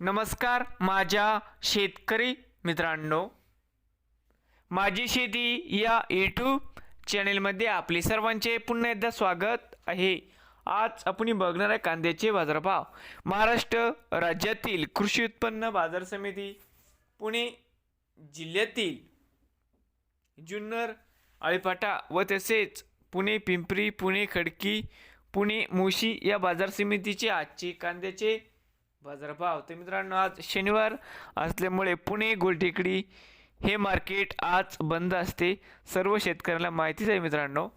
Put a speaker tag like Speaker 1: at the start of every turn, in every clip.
Speaker 1: नमस्कार माझ्या शेतकरी मित्रांनो. माझी शेती या यूट्यूब चॅनेलमध्ये आपले सर्वांचे पुन्हा एकदा स्वागत आहे. आज आपण बघणार आहे कांद्याचे बाजारभाव. महाराष्ट्र राज्यातील कृषी उत्पन्न बाजार समिती पुणे जिल्ह्यातील जुन्नर आळीपाटा व तसेच पुणे पिंपरी पुणे खडकी पुणे मुशी या बाजार समितीचे आजचे कांद्याचे बाजारभाव. तर मित्रांनो आज शनिवार असल्यामुळे पुणे गोलटेकडी हे मार्केट आज बंद असते. सर्व शेतकऱ्यांना माहितीच आहे मित्रांनो.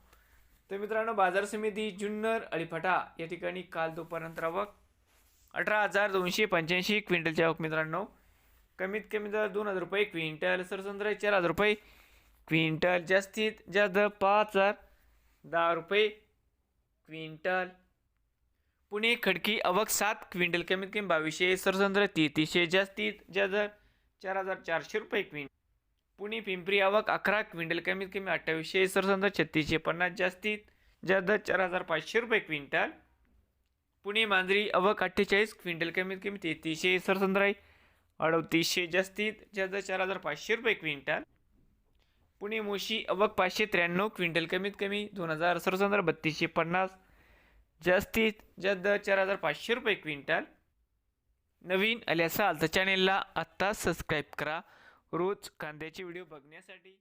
Speaker 1: तर मित्रांनो बाजार समिती जुन्नर अळीफाटा या ठिकाणी काल दुपारनंतर आवक अठरा हजार दोनशे पंच्याऐंशी क्विंटलची आवक मित्रांनो. कमीत कमी दर दोन हजार रुपये क्विंटल. सरसंद्र चार हजार रुपये क्विंटल. जास्तीत जास्त पाच हजार दहा रुपये क्विंटल. पुणे खडकी अवक सात क्विंटल कमीत कमी बावीसशे सरसंद्र तेहतीसशे जास्तीत जास्त चार हजार चारशे रुपये क्विंटल. पुणे पिंपरी आवक अकरा क्विंटल कमीत कमी अठ्ठावीसशे सरसंद्र छत्तीसशे पन्नास जास्तीत जास्त चार हजार पाचशे रुपये क्विंटल. पुणे मांजरी अवक अठ्ठेचाळीस क्विंटल कमीत कमी तेहतीसशे सरसंद्र अडतीसशे जास्तीत जास्त चार हजार पाचशे रुपये क्विंटल. पुणे मोशी अवक पाचशे त्र्याण्णव क्विंटल कमीत कमी दोन हजार सरसंद्र बत्तीसशे पन्नास. जास्तीत जास्त चार हजार पाचशे रुपये क्विंटल. नवीन आले असाल तर चॅनेलला आत्ताच सबस्क्राईब करा. रोज कांद्याचे व्हिडिओ बघण्यासाठी.